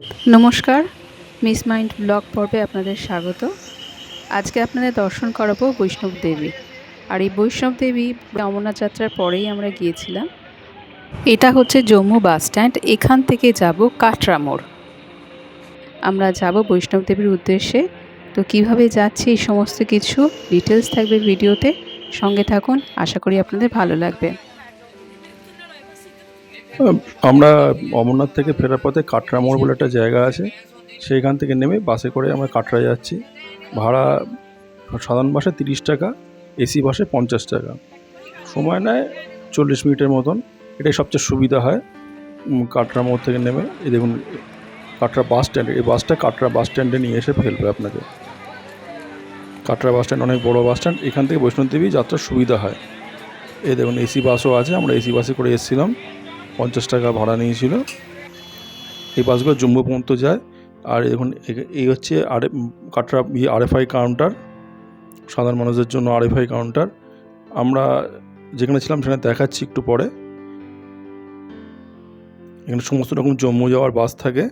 নমস্কার, miss mind blog পর্বে আপনাদের স্বাগত। আজকে আপনাদের দর্শন করাবো বৈষ্ণব দেবী। আর এই বৈষ্ণব দেবী অমরনাথ যাত্রার পরেই আমরা গিয়েছিলাম। এটা হচ্ছে জম্মু বাস স্ট্যান্ড, এখান থেকে যাব কাটরা মোড়। আমরা যাব বৈষ্ণব দেবীর উদ্দেশ্যে। তো কীভাবে যাচ্ছি এই সমস্ত কিছু ডিটেলস থাকবে ভিডিওতে। সঙ্গে থাকুন, আশা করি আপনাদের ভালো লাগবে। আমরা অমরনাথ থেকে ফেরার পথে কাটরা মোড় বলে একটা জায়গা আছে, সেইখান থেকে নেমে বাসে করে আমরা কাটরা যাচ্ছি। ভাড়া সাধারণ বাসে তিরিশ টাকা এসি বাসে পঞ্চাশ টাকা। সময় নেয় চল্লিশ মিনিটের মতন। এটাই সবচেয়ে সুবিধা হয় কাটরা মোড় থেকে নেমে। এই দেখুন, কাটরা বাস স্ট্যান্ড, এই বাসটা কাটরা বাস স্ট্যান্ডে নিয়ে এসে ফেলবে আপনাকে। কাটরা বাস স্ট্যান্ড অনেক বড় বাস স্ট্যান্ড, এখান থেকে বৈষ্ণবদেবী যাত্রার সুবিধা হয়। এই দেখুন এসি বাসও আছে, আমরা এসি বাসে করে এসেছিলাম। পঞ্চাশ টাকা ভাড়া নিয়েছিল। এই বাসগুলো জম্মু পর্যন্ত যায়। আর এই দেখুন এ- এই হচ্ছে আর কাটরা আরএফআই কাউন্টার, সাধারণ মানুষদের জন্য আরএফআই কাউন্টার। আমরা যেখানে ছিলাম সেখানে দেখাচ্ছি একটু পরে। এখানে সমস্ত রকম জম্মু যাওয়ার বাস থাকে।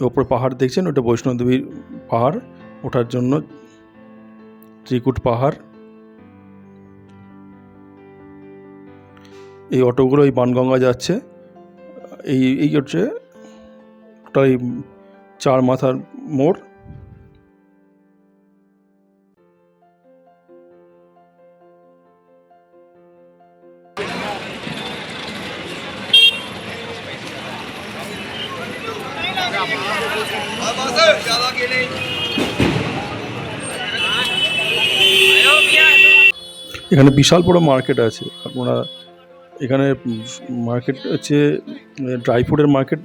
ওপরে পাহাড় দেখছেন, ওটা বৈষ্ণবদেবীর পাহাড়, ওঠার জন্য ত্রিকুট পাহাড়। এই অটোগুলো এই বানগঙ্গা যাচ্ছে। এই এই হচ্ছে টোটাল চার মাথার মোড়। এখানে বিশাল বড় মার্কেট আছে। আপনারা এখানে মার্কেট হচ্ছে ড্রাই ফ্রুটের মার্কেট,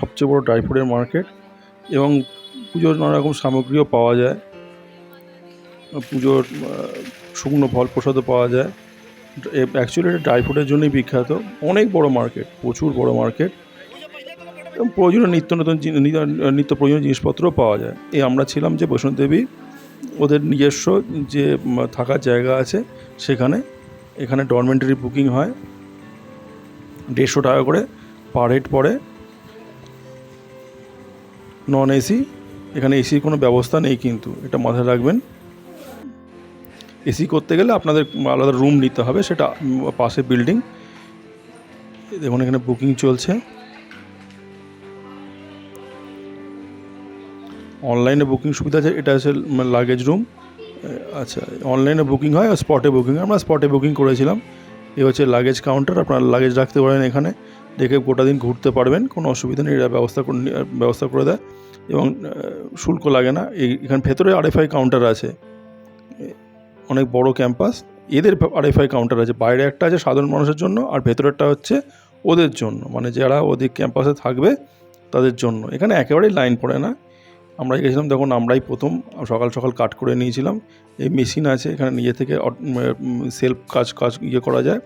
সবচেয়ে বড় ড্রাই ফ্রুটের মার্কেট এবং পুজোর নানা রকম সামগ্রীও পাওয়া যায়। পুজোর শুকনো ফল প্রসাদও পাওয়া যায়। অ্যাকচুয়ালি এটা ড্রাই ফ্রুটের জন্যই বিখ্যাত। অনেক বড় মার্কেট, প্রচুর বড় মার্কেট। এবং প্রয়োজনীয় নিত্য নতুন নিত্য প্রয়োজনীয় জিনিসপত্রও পাওয়া যায়। এই আমরা ছিলাম যে বৈষ্ণবদেবী ওদের নিজস্ব যে থাকার জায়গা আছে সেখানে। এখানে ডরমেন্টারি বুকিং হয়। দেড়শো টাকা করে পার হেড পড়ে। নন এসি এখানে এসির কোনো ব্যবস্থা নেই কিন্তু, এটা মাথায় রাখবেন। এসি করতে গেলে আপনাদের আলাদা রুম নিতে হবে, সেটা পাশে বিল্ডিং দেখুন, এখানে বুকিং চলছে। অনলাইনে বুকিং সুবিধা আছে, এটা হচ্ছে লাগেজ রুম আচ্ছা অনলাইনে বুকিং হয় আর স্পটে বুকিং আমরা স্পটে বুকিং করেছিলাম। এ হচ্ছে লাগেজ কাউন্টার আপনার লাগেজ রাখতে পারেন এখানে। রেখে গোটা দিন ঘুরতে পারবেন, কোনো অসুবিধা নেই, এরা ব্যবস্থা করে ব্যবস্থা করে দেয়। এবং শুল্ক লাগে না, এই, এখানে ভেতরে আরএফআই কাউন্টার আছে। অনেক বড় ক্যাম্পাস এদের আরএফআই কাউন্টার আছে। বাইরে একটা আছে সাধারণ মানুষের জন্য, আর ভেতরেরটা হচ্ছে ওদের জন্য। মানে যারা ওদের ক্যাম্পাসে থাকবে, তাদের জন্য। এখানে একেবারেই লাইন পড়ে না। আমরা গেছিলাম তখন আমরাই প্রথম, সকাল সকাল কাট করে নিয়েছিলাম। এই মেশিন আছে, এখানে নিজে থেকে সেলফ কাজ কাজ ইয়ে করা যায়।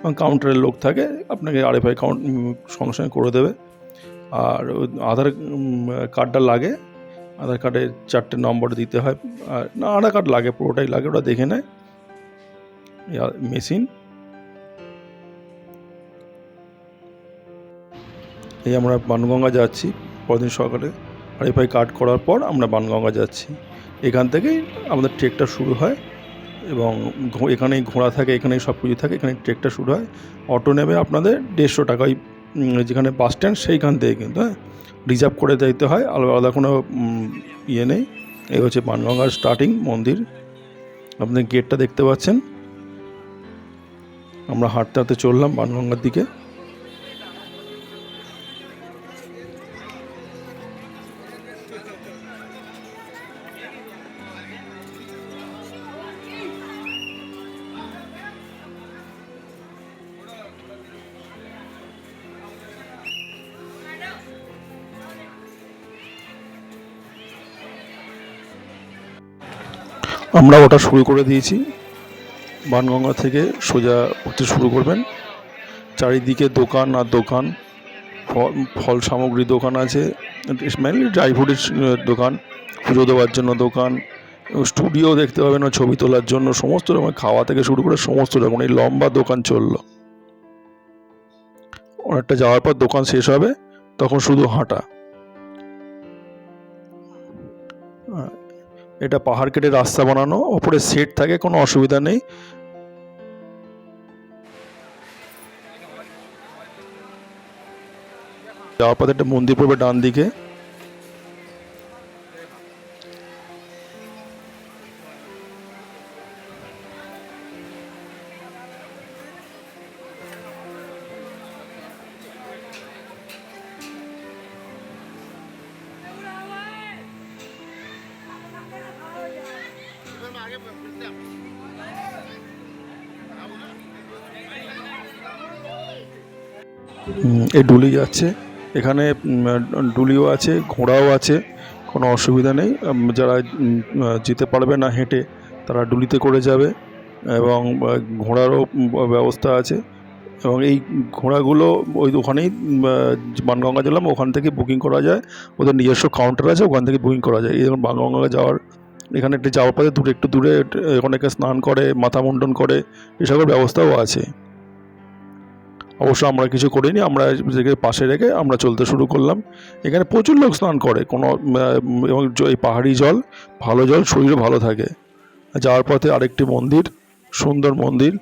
এবং কাউন্টারের লোক থাকে, আপনাকে আরএফআই কাউন্ট সঙ্গে সঙ্গে করে দেবে। আর আধার কার্ডটা লাগে, আধার কার্ডে চারটে নম্বর দিতে হয়। আর না, আধার কার্ড লাগে, পুরোটাই লাগে ওটা দেখে নেয়। মেশিন। এই আমরা বানগঙ্গা যাচ্ছি, পরদিন সকালে। আরএফআই কার্ড করার পর আমরা বানগঙ্গা যাচ্ছি। এখান থেকেই আমাদের ট্রেকটা শুরু হয় এবং এখানেই ঘোড়া থাকে, এখানেই সব কিছু থাকে, এখানে ট্রেকটা শুরু হয়। অটো নেবে আপনাদের দেড়শো টাকায় যেখানে বাস স্ট্যান্ড সেইখান থেকে কিন্তু হ্যাঁ? রিজার্ভ করে দিতে হয়, আলাদা আলাদা কোনো ইয়ে নেই। এই হচ্ছে বানগঙ্গার স্টার্টিং মন্দির। আপনি গেটটা দেখতে পাচ্ছেন। আমরা হাঁটতে হাঁটতে চললাম বানগঙ্গার দিকে। আমরা ওটা শুরু করে দিয়েছি। বানগঙ্গা থেকে সোজা উঠতে শুরু করবেন। চারিদিকে দোকান আর দোকান, ফল ফল সামগ্রী দোকান আছে। মেনলি ড্রাই ফ্রুটের দোকান, পুজো দেওয়ার জন্য দোকান স্টুডিও দেখতে পাবেন ছবি তোলার জন্য। সমস্ত রকম খাওয়া থেকে শুরু করে সমস্ত রকম। মানে এই লম্বা দোকান চলল। অনেকটা যাওয়ার পর দোকান শেষ হবে, তখন শুধু হাঁটা। এটা পাহাড় কেটে রাস্তা বানানো, ওপরে সেট থাকে, কোনো অসুবিধা নেই। যাওয়ার পথে একটা মন্দির পড়বে ডান দিকে এই ডুলি যাচ্ছে। এখানে ডুলিও আছে, ঘোড়াও আছে, কোনো অসুবিধা নেই। যারা যেতে পারবে না হেঁটে, তারা ডুলিতে করে যাবে এবং ঘোড়ারও ব্যবস্থা আছে এবং এই ঘোড়াগুলো ওই ওখানেই বানগঙ্গা জেলাম, ওখান থেকে বুকিং করা যায়। ওদের নিজস্ব কাউন্টার আছে, ওখান থেকে বুকিং করা যায়। এই বানগঙ্গা যাওয়ার, এখানে একটু যাওয়ার পথে দূরে, একটু দূরে অনেকে স্নান করে, মাথা মুন্ডন করে, এসবের ব্যবস্থাও আছে। অবশ্য আমরা কিছু করিনি, আমরা এটাকে পাশে রেখে আমরা চলতে শুরু করলাম। এখানে প্রচুর লোক স্নান করে, কোনো এবং এই পাহাড়ি জল, ভালো জল শরীরে ভালো থাকে। যাওয়ার পথে আরেকটি মন্দির, সুন্দর মন্দির।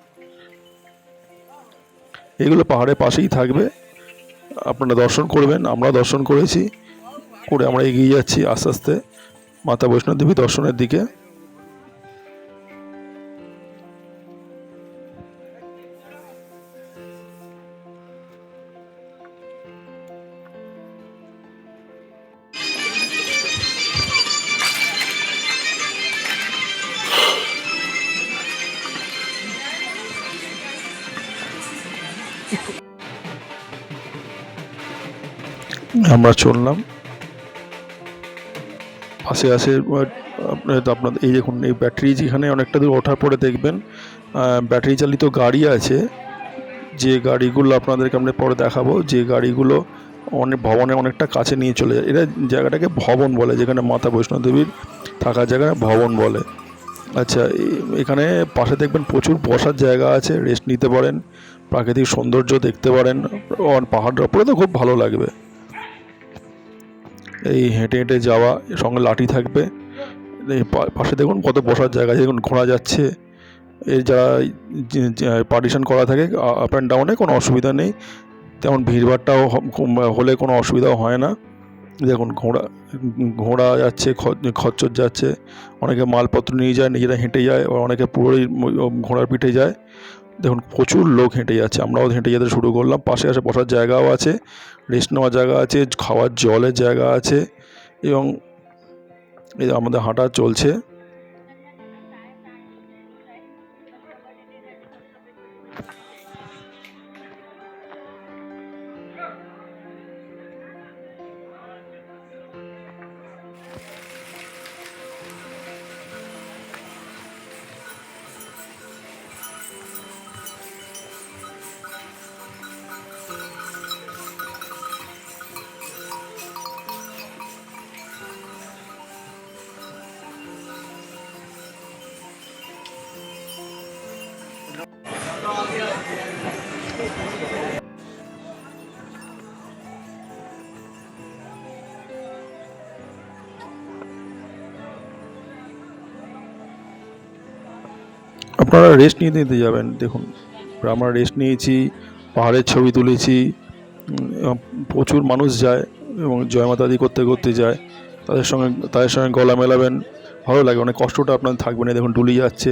এগুলো পাহাড়ের পাশেই থাকবে। আপনারা দর্শন করবেন আমরা দর্শন করেছি। করে আমরা এগিয়ে যাচ্ছি আস্তে আস্তে। মাতা বৈষ্ণব দেবী দর্শনের দিকে। আমরা চললাম। পাশে আছে আপনার এই দেখুন, এই ব্যাটারি যেখানে অনেকটা দূর ওঠার পরে দেখবেন ব্যাটারি চালিত গাড়ি আছে। যে গাড়িগুলো আপনাদেরকে আমরা পরে দেখাবো, যে গাড়িগুলো অনেক ভবনে অনেকটা কাছে নিয়ে চলে যায়। এরা জায়গাটাকে ভবন বলে, যেখানে মাতা বৈষ্ণব দেবীর থাকার জায়গা ভবন বলে। আচ্ছা এখানে পাশে দেখবেন প্রচুর বসার জায়গা আছে রেস্ট নিতে পারেন। প্রাকৃতিক সৌন্দর্য দেখতে পারেন পাহাড়ের ওপরে তো খুব ভালো লাগবে। এই হেঁটে হেঁটে যাওয়া সঙ্গে লাঠি থাকবে। এই পাশে দেখুন কত বসার জায়গা দেখুন ঘোড়া যাচ্ছে। এর যারা পার্টিশন করা থাকে আপ অ্যান্ড ডাউনে কোনো অসুবিধা নেই। তেমন ভিড়ভাড়টাও হলে কোনো অসুবিধাও হয় না। দেখুন ঘোড়া ঘোড়া যাচ্ছে খচ্চর যাচ্ছে। অনেকে মালপত্র নিয়ে যায়, নিজেরা হেঁটে যায় অনেকে পুরোই ঘোড়ার পিঠে যায়। দেখুন, প্রচুর লোক হেঁটে যাচ্ছে, আমরাও হেঁটে যেতে শুরু করলাম। পাশে আসে বসার জায়গাও আছে, রেস্ট নেওয়ার জায়গা আছে, খাওয়ার জলের জায়গা আছে এবং এই আমাদের হাঁটা চলছে। আপনারা রেস্ট নিতে নিতে যাবেন, দেখুন। আমরা রেস্ট নিয়েছি, পাহাড়ের ছবি তুলেছি প্রচুর মানুষ যায় এবং জয় মাতাদি করতে করতে যায়। তাদের সঙ্গে তাদের সঙ্গে গলা মেলাবেন, ভালো লাগে, অনেক কষ্টটা আপনার থাকবে না, দেখুন ডুলি যাচ্ছে।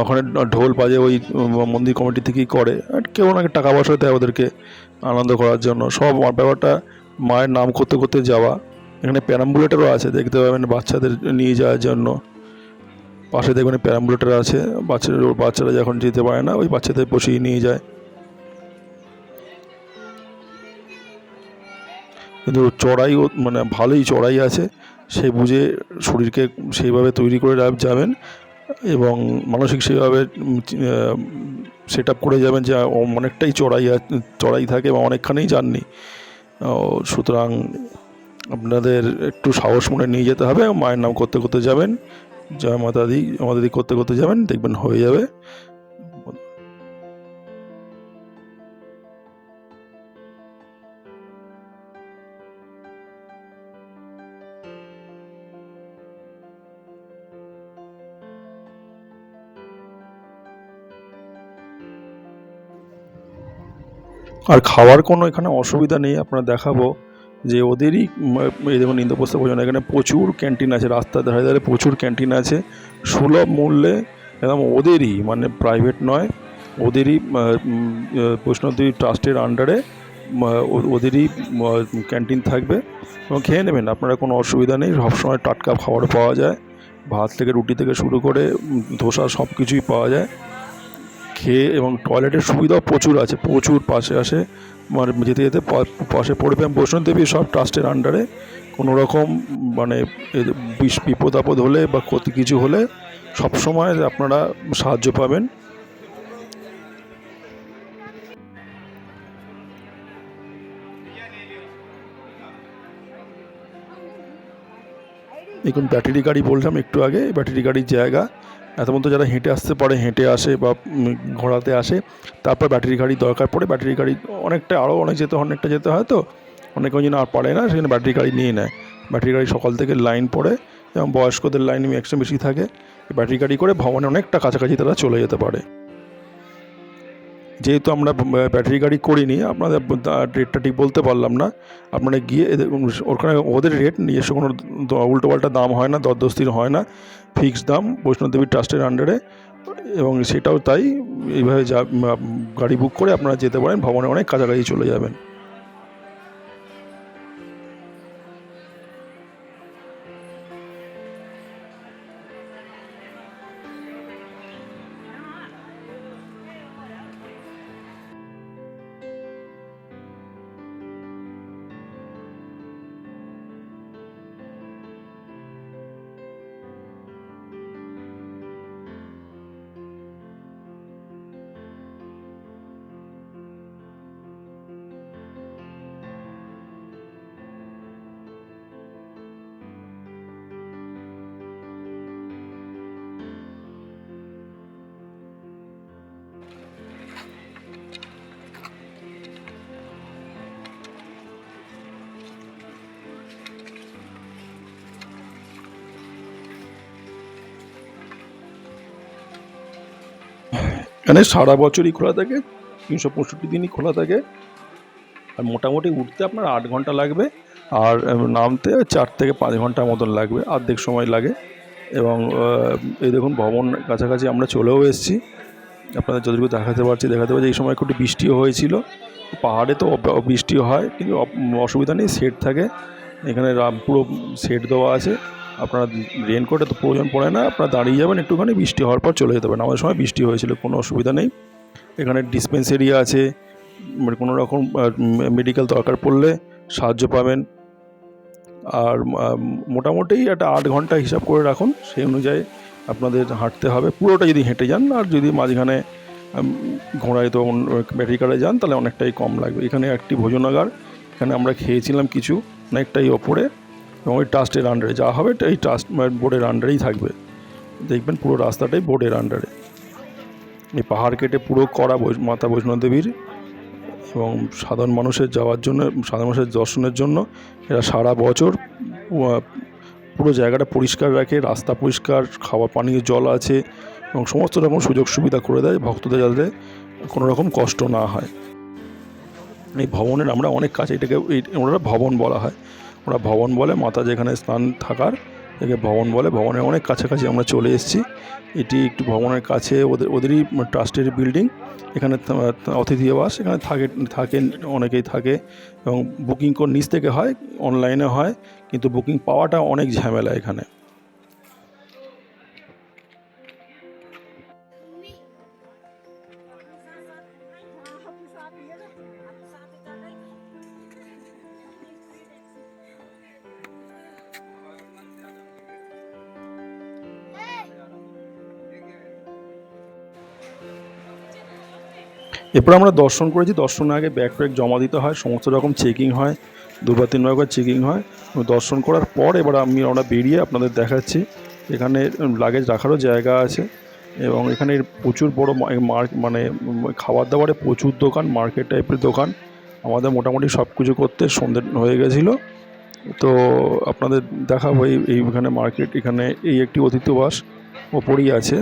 ওখানে ঢোল বাজে, ওই মন্দির কমিটি থেকেই করে। কেউ ওনাকে টাকা পয়সা দেয় ওদেরকে আনন্দ করার জন্য। সব ব্যাপারটা, মায়ের নাম করতে করতে যাওয়া। এখানে প্যারাম্বুলেটারও আছে, দেখতে পাবেন বাচ্চাদের নিয়ে যাওয়ার জন্য। পাশে দেখবেন প্যারাম্বুলেটার আছে, বাচ্চারা বাচ্চারা যখন যেতে পারে না, ওই বাচ্চাদের বসিয়ে নিয়ে যায়। কিন্তু চড়াই মানে ভালোই চড়াই আছে, সে বুঝে শরীরকে সেইভাবে তৈরি করে যাবেন এবং মানসিক সেইভাবে সেট আপ করে যাবেন যে অনেকটাই চড়াই চড়াই থাকে এবং অনেকখানেই যাননি। সুতরাং আপনাদের একটু সাহস মনে নিয়ে যেতে হবে, মায়ের নাম করতে করতে যাবেন। জয় মাতা দি আমাদের করতে করতে যাবেন, দেখবেন হয়ে যাবে। আর খাওয়ার কোনো এখানে অসুবিধা নেই, আপনারা দেখাবো। যে ওদেরই এই দেখুন ইন্দ্রপ্রস্থ ভোজন, এখানে প্রচুর ক্যান্টিন আছে রাস্তার ধারে ধারে প্রচুর ক্যান্টিন আছে, সুলভ মূল্যে একদম ওদেরই মানে প্রাইভেট নয়, ওদেরই বৈষ্ণবদেবী ট্রাস্টের আন্ডারে ওদেরই ক্যান্টিন থাকবে। এবং খেয়ে নেবেন, আপনারা কোনো অসুবিধা নেই, সবসময় টাটকা খাবার পাওয়া যায়, ভাত থেকে রুটি থেকে শুরু করে ধোসা সব কিছুই পাওয়া যায়। খেয়ে এবং টয়লেটের সুবিধাও প্রচুর আছে, প্রচুর পাশে আসে। মানে যেতে যেতে পাশে পড়বে বৈষ্ণব দেবী সব ট্রাস্টের আন্ডারে কোনো রকম মানে বিপদ আপদ হলে বা ক্ষতি কিছু হলে সবসময় আপনারা সাহায্য পাবেন। দেখুন ব্যাটারি গাড়ি বললাম একটু আগে ব্যাটারি গাড়ির জায়গা। এত পর্যন্ত যারা হেঁটে আসতে পারে, হেঁটে আসে বা ঘোড়াতে আসে, তারপর ব্যাটারি গাড়ি দরকার পড়ে ব্যাটারি গাড়ি অনেকটা আরও অনেক যেতে, অনেকটা যেতে হয় তো, অনেক ওই জন্য আর পারে না, সেখানে ব্যাটারি গাড়ি নিয়ে নেয়। ব্যাটারি গাড়ি সকাল থেকে লাইন পড়ে এবং বয়স্কদের লাইন একশো বেশি থাকে। ব্যাটারি গাড়ি করে ভবনে অনেকটা কাছাকাছি তারা চলে যেতে পারে। যেহেতু আমরা ব্যাটারি গাড়ি করিনি, আপনাদের রেটটা ঠিক বলতে পারলাম না। আপনারা গিয়ে এদের, ওখানে ওদের রেট নিজস্ব কোনো উল্টো পাল্টা দাম হয় না, দরদস্তির হয় না ফিক্সড দাম বৈষ্ণবদেবী ট্রাস্টের আন্ডারে এবং সেটাও তাই, এইভাবে যা গাড়ি বুক করে আপনারা যেতে পারেন, ভবনে অনেক কাছাকাছি চলে যাবেন। এখানে সারা বছরই খোলা থাকে, তিনশো পঁয়ষট্টি দিনই খোলা থাকে। আর মোটামুটি উঠতে আপনার আট ঘণ্টা লাগবে, আর নামতে চার থেকে পাঁচ ঘণ্টার মতন লাগবে অর্ধেক সময় লাগে। এবং এই দেখুন ভবন কাছাকাছি আমরা চলেও এসেছি। আপনাদের যতটুকু দেখাতে পারছি দেখাতে পারছি এই সময় একটু বৃষ্টিও হয়েছিল। পাহাড়ে তো বৃষ্টি হয়, কিন্তু অসুবিধা নেই, সেট থাকে। এখানে পুরো সেট দেওয়া আছে। আপনারা রেনকোটে তো প্রয়োজন পড়ে না, আপনারা দাঁড়িয়ে যাবেন, একটুখানি বৃষ্টি হওয়ার পর চলে যেতে পারেন। আমাদের সময় বৃষ্টি হয়েছিল, কোনো অসুবিধা নেই। এখানে ডিসপেন্সারি আছে মানে কোনো রকম মেডিকেল দরকার পড়লে সাহায্য পাবেন। আর মোটামুটি একটা আট ঘণ্টা হিসাব করে রাখুন, সেই অনুযায়ী আপনাদের হাঁটতে হবে। পুরোটা যদি হেঁটে যান, আর যদি মাঝখানে ঘোড়ায় তো ব্যাটারি কারে যান, তাহলে অনেকটাই কম লাগবে। এখানে একটি ভোজনাগার, এখানে আমরা খেয়েছিলাম কিছু, অনেকটাই ওপরে। এবং ওই ট্রাস্টের আন্ডারে যা হবে এই ট্রাস্ট বোর্ডের আন্ডারেই থাকবে। দেখবেন পুরো রাস্তাটাই বোর্ডের আন্ডারে এই পাহাড় কেটে পুরো করা মাতা বৈষ্ণবদেবীর এবং সাধারণ মানুষের যাওয়ার জন্য, সাধারণ মানুষের দর্শনের জন্য এরা সারা বছর পুরো জায়গাটা পরিষ্কার রাখে, রাস্তা পরিষ্কার, খাওয়া পানীয় জল আছে এবং সমস্ত রকম সুযোগ সুবিধা করে দেয়, ভক্তদের যাতে কোনো রকম কষ্ট না হয়। এই ভবনের আমরা অনেক কাছে এটাকে ওনারা ভবন বলা হয়। ওরা ভবন বলে, মাতা যেখানে স্থান থাকার, একে ভবন বলে। ভবনের অনেক কাছাকাছি আমরা চলে এসেছি। এটি একটু ভবনের কাছে, ওদের, ওদেরই ট্রাস্টের বিল্ডিং। এখানে অতিথি আবাস। এখানে থাকে থাকেন অনেকেই থাকে এবং বুকিং নিচ থেকে হয়, অনলাইনে হয়, কিন্তু বুকিং পাওয়াটা অনেক ঝামেলা এখানে। এরপর আমরা দর্শন করেছি। দর্শনের আগে ব্যাগ ফ্যাগ জমা দিতে হয়। সমস্ত রকম চেকিং হয়। দুবার, তিনবার করে চেকিং হয়। দর্শন করার পর এবার আমি আমরা বেরিয়ে আপনাদের দেখাচ্ছি। এখানে লাগেজ রাখারও জায়গা আছে এবং এখানে প্রচুর বড় মার্ক মানে খাবার দাবারে প্রচুর দোকান মার্কেট টাইপের দোকান। আমাদের মোটামুটি সব কিছু করতে সন্ধে হয়ে গেছিল। তো আপনাদের দেখাবো এই, এইখানে মার্কেট এখানে এই একটি অতিথিবাস ওপরই আছে।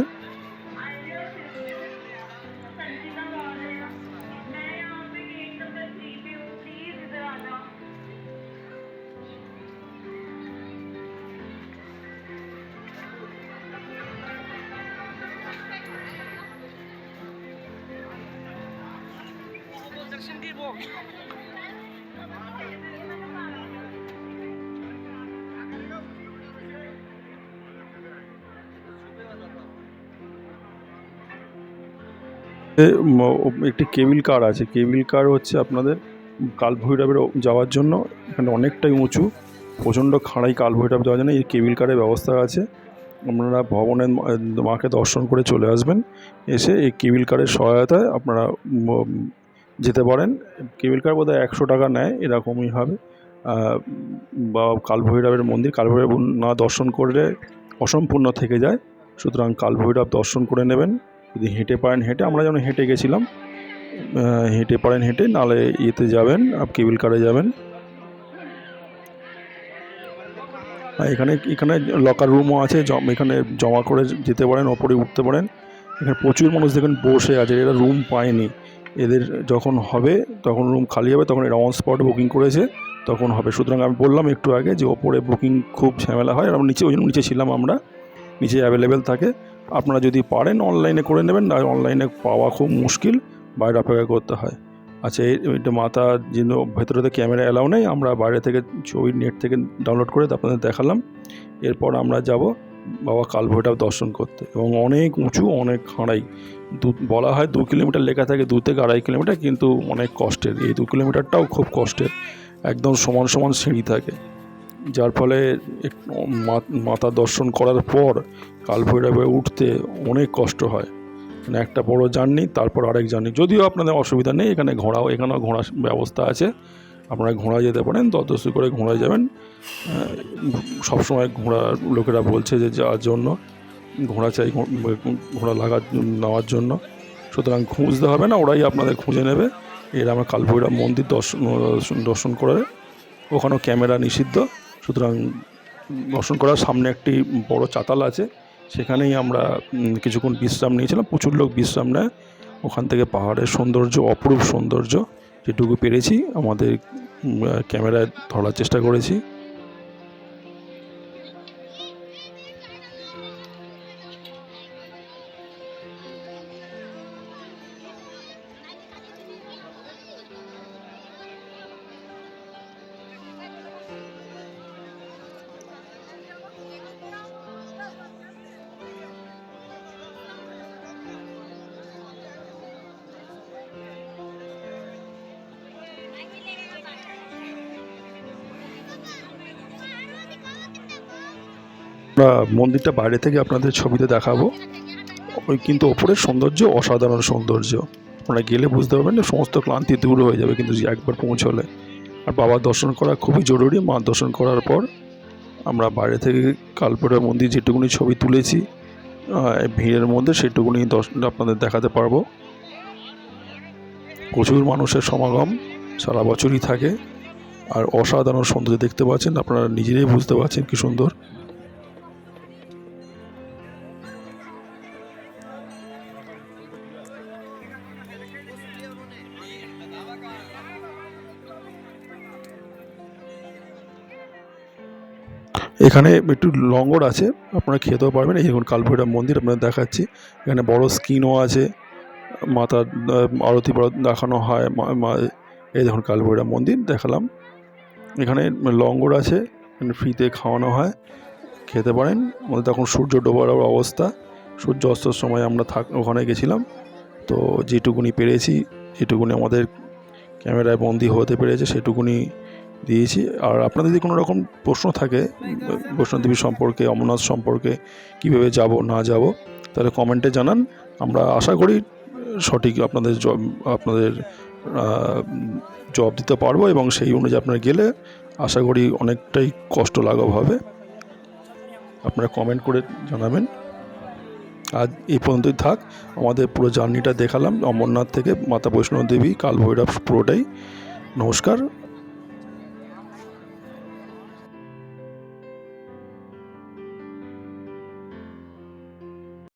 একটি কেবিল কার আছে। কেবিল কার হচ্ছে আপনাদের কালভৈরবের যাওয়ার জন্য। এখানে অনেকটাই উঁচু, প্রচণ্ড খাড়াই কালভৈরব যাওয়ার জন্য এই কেবিল কারের ব্যবস্থা আছে। আপনারা ভবনের মাকে দর্শন করে চলে আসবেন। এসে এই কেবিল কারের সহায়তায় আপনারা যেতে পারেন। কেবিল কার বোধহয় একশো টাকা নেয়, এরকমই হবে। বা কালভৈরবের মন্দির, কালভৈরব না দর্শন করলে অসম্পূর্ণ থেকে যায়। সুতরাং কালভৈরব দর্শন করে নেবেন। যদি হেঁটে পারেন হেঁটে, আমরা যেমন হেঁটে গেছিলাম হেঁটে পারেন হেঁটে, নালে ইয়েতে যাবেন, আপ কেবিল কারে যাবেন। এখানে এখানে লকার রুমও আছে এখানে জমা করে যেতে পারেন, ওপরে উঠতে পারেন। এখানে প্রচুর মানুষ দেখেন বসে আছে, এরা রুম পায়নি। এদের যখন হবে, তখন রুম খালি হবে, তখন এরা অন স্পট বুকিং করেছে, তখন হবে। সুতরাং আমি বললাম একটু আগে যে ওপরে বুকিং খুব ঝামেলা হয়, আর নিচে ওই নিচে ছিলাম আমরা, নিচে অ্যাভেলেবেল থাকে। আপনারা যদি পারেন অনলাইনে করে নেবেন, না অনলাইনে পাওয়া খুব মুশকিল, বাইরে অপেক্ষা করতে হয়। আচ্ছা এটা মাথা যেন ভেতরে তো ক্যামেরা অ্যালাউ নেই, আমরা বাইরে থেকে ছবি, নেট থেকে ডাউনলোড করে আপনাদের দেখালাম। এরপর আমরা যাব বাবা কালভৈরব দর্শন করতে এবং অনেক উঁচু, অনেক খাঁড়াই, দু, বলা হয় দু কিলোমিটার লেখা থাকে, দু থেকে আড়াই কিলোমিটার, কিন্তু অনেক কষ্টের। এই দু কিলোমিটারটাও খুব কষ্টের, একদম সমান সমান সিঁড়ি থাকে। যার ফলে মাতা দর্শন করার পর কালভৈরবে উঠতে অনেক কষ্ট হয়। মানে একটা বড় জার্নি, তারপর আরেক জার্নি। যদিও আপনাদের অসুবিধা নেই, এখানে ঘোড়াও এখানেও ঘোড়া ব্যবস্থা আছে। আপনারা ঘোড়া যেতে পারেন, ততসু করে ঘোড়ায় যাবেন। সবসময় ঘোড়া লোকেরা বলছে যে যাওয়ার জন্য, ঘোড়া চাই ঘোড়া লাগার নেওয়ার জন্য। সুতরাং খুঁজতে হবে না, ওরাই আপনাদের খুঁজে নেবে। এর আমরা কালভৈরব মন্দির দর্শন দর্শন করে, ওখানেও ক্যামেরা নিষিদ্ধ। সুতরাং দর্শন করার সামনে একটি বড় চাতাল আছে। সেখানেই আমরা কিছুক্ষণ বিশ্রাম নিয়েছিলাম। প্রচুর লোক বিশ্রাম নেয়। ওখান থেকে পাহাড়ের সৌন্দর্য, অপরূপ সৌন্দর্য যেটুকু পেরেছি, আমাদের ক্যামেরায় ধরার চেষ্টা করেছি। আমরা মন্দিরটা বাইরে থেকে আপনাদের ছবিতে দেখাবো। ওই কিন্তু ওপরের সৌন্দর্য অসাধারণ সৌন্দর্য। আপনারা গেলে বুঝতে পারবেন যে সমস্ত ক্লান্তি দূর হয়ে যাবে কিন্তু একবার পৌঁছলে। আর বাবার দর্শন করা খুবই জরুরি, মা দর্শন করার পর আমরা বাইরে থেকে কালপেরা মন্দির যেটুকুনি ছবি তুলেছি ভিড়ের মধ্যে সেটুকুনি দর্শনটা আপনাদের দেখাতে পারব। প্রচুর মানুষের সমাগম সারা বছরই থাকে। আর অসাধারণ সৌন্দর্য দেখতে পাচ্ছেন, আপনারা নিজেরাই বুঝতে পারছেন কি সুন্দর। এখানে একটু লঙ্গর আছে, আপনারা খেতেও পারবেন। এই দেখুন, কালভৈরব মন্দির আপনাদের দেখাচ্ছি। এখানে বড় স্ক্রিনও আছে, মাতার আরতি দেখানো হয় এই দেখুন কালভৈরব মন্দির, দেখালাম। এখানে লঙ্গর আছে, এখানে ফ্রিতে খাওয়ানো হয় খেতে পারেন। আমাদের তখন সূর্য ডোবার অবস্থা। সূর্য অস্তর সময় আমরা থাক, ওখানে গেছিলাম। তো যেটুকুনি পেরেছি যেটুকুনি আমাদের ক্যামেরায় বন্দি হতে পেরেছে, সেটুকুনি দিয়েছি। আর আপনাদের যদি কোনো রকম প্রশ্ন থাকে বৈষ্ণবদেবী সম্পর্কে, অমরনাথ সম্পর্কে, কীভাবে যাব, না যাব, তাহলে কমেন্টে জানান। আমরা আশা করি সঠিক আপনাদের জব আপনাদের জব দিতে পারব এবং সেই অনুযায়ী আপনারা গেলে আশা করি অনেকটাই কষ্ট লাঘব হবে। আপনারা কমেন্ট করে জানাবেন। আজ এই পর্যন্তই থাক। আমাদের পুরো জার্নিটা দেখালাম অমরনাথ থেকে মাতা বৈষ্ণব দেবী কাল ভৈরব পুরোটাই। নমস্কার।